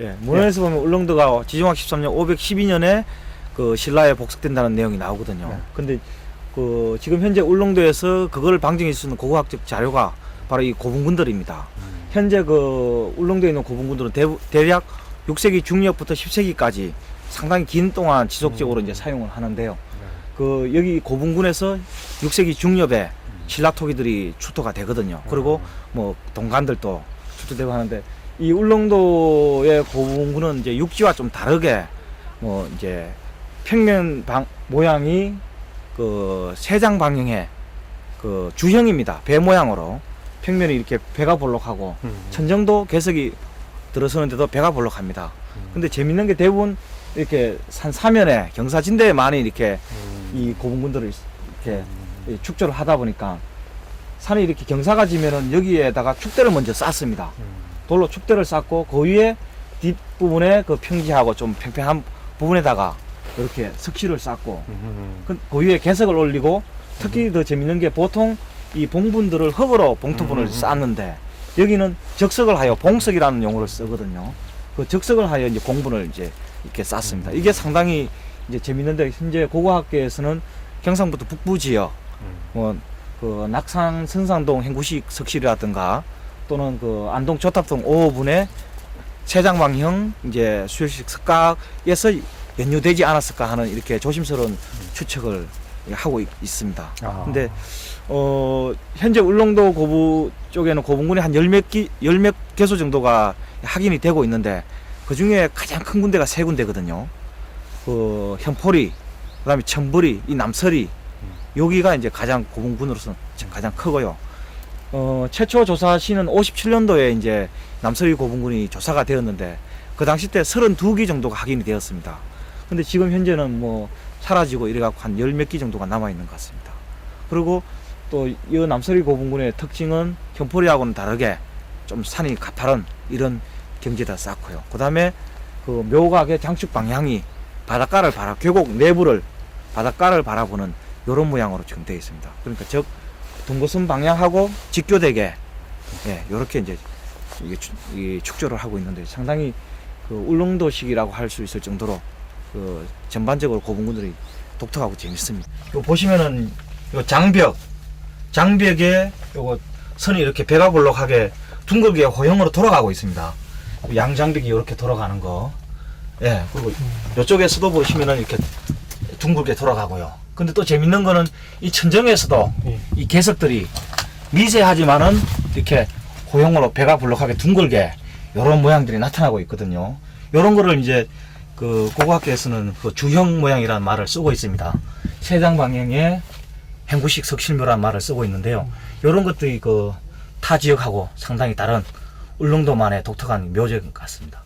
예, 문헌에서 보면 울릉도가 지정학 13년 512년에 그 신라에 복속된다는 내용이 나오거든요. 네. 근데 그 지금 현재 울릉도에서 그걸 방증해 주는 고고학적 자료가 바로 이 고분군들입니다. 현재 그 울릉도에 있는 고분군들은 대, 대략 6세기 중엽부터 10세기까지 상당히 긴 동안 지속적으로 음. 이제 사용을 하는데요. 그 여기 고분군에서 6세기 중엽에 신라 토기들이 출토가 되거든요. 그리고 뭐 동간들도 출토되고 하는데 이 울릉도의 고분군은 이제 육지와 좀 다르게 뭐 이제 평면 방 모양이 그 세장 방향의 그 주형입니다. 배 모양으로 평면이 이렇게 배가 볼록하고 음. 천정도 개석이 들어서는데도 배가 볼록합니다. 근데 재밌는 게 대부분 이렇게 산 사면에 경사진대에 많이 이렇게 음. 이 고분군들을 이렇게 이 축조를 하다 보니까 산이 이렇게 경사가 지면은 여기에다가 축대를 먼저 쌓습니다. 음. 돌로 축대를 쌓고 그 위에 뒷부분에 그 평지하고 좀 평평한 부분에다가 이렇게 석실을 쌓고 음. 그, 그 위에 개석을 올리고 특히 더 재밌는 게 보통 이 봉분들을 흙으로 봉투분을 음, 음, 음. 쌓는데 여기는 적석을 하여 봉석이라는 용어를 쓰거든요. 그 적석을 하여 이제 봉분을 이제 이렇게 쌓습니다. 음. 이게 상당히 이제 재밌는데 현재 고고학계에서는 경상북도 북부 지역 음. 뭐그 낙산 선산동 행구식 석실이라든가 또는 그 안동 조탑동 5호분의 세장방형 이제 수혈식 석각에서 연유되지 않았을까 하는 이렇게 조심스러운 추측을 하고 있, 있습니다. 아. 근데 어 현재 울릉도 고부 쪽에는 고분군이 한 열 몇 기 열 몇 개소 정도가 확인이 되고 있는데 그 중에 가장 큰 군데가 세 군데거든요. 그 현포리, 그다음에 천부리, 이 남설이 여기가 이제 가장 고분군으로서 가장 크고요. 어 최초 조사 시는 57년도에 이제 남설이 고분군이 조사가 되었는데 그 당시 때 32기 정도가 확인이 되었습니다. 근데 지금 현재는 뭐 사라지고 이래갖고 한 열 몇 기 정도가 남아 있는 것 같습니다. 그리고 또 이 남서리 고분군의 특징은 현포리하고는 다르게 좀 산이 가파른 이런 경지에다 쌓고요. 그 다음에 그 묘각의 장축 방향이 바닷가를 바라 계곡 내부를 바닷가를 바라보는 이런 모양으로 지금 되어 있습니다. 그러니까 즉 동거선 방향하고 직교되게 예, 이렇게 이제 이게 추- 이 축조를 하고 있는데 상당히 그 울릉도식이라고 할 수 있을 정도로 그 전반적으로 고분군들이 독특하고 재밌습니다. 요 보시면은 요 장벽, 장벽에 요거 선이 이렇게 배가 볼록하게 둥글게 호형으로 돌아가고 있습니다. 양 장벽이 이렇게 돌아가는 거. 예, 그리고 요쪽에서도 보시면은 이렇게 둥글게 돌아가고요. 근데 또 재밌는 거는 이 천정에서도 예. 이 개석들이 미세하지만은 이렇게 호형으로 배가 볼록하게 둥글게 이런 모양들이 나타나고 있거든요. 이런 거를 이제 그 고고학계에서는 그 주형 모양이라는 말을 쓰고 있습니다. 세장 방향의 행구식 석실묘라는 말을 쓰고 있는데요. 이런 것들이 그 타 지역하고 상당히 다른 울릉도만의 독특한 묘적 같습니다.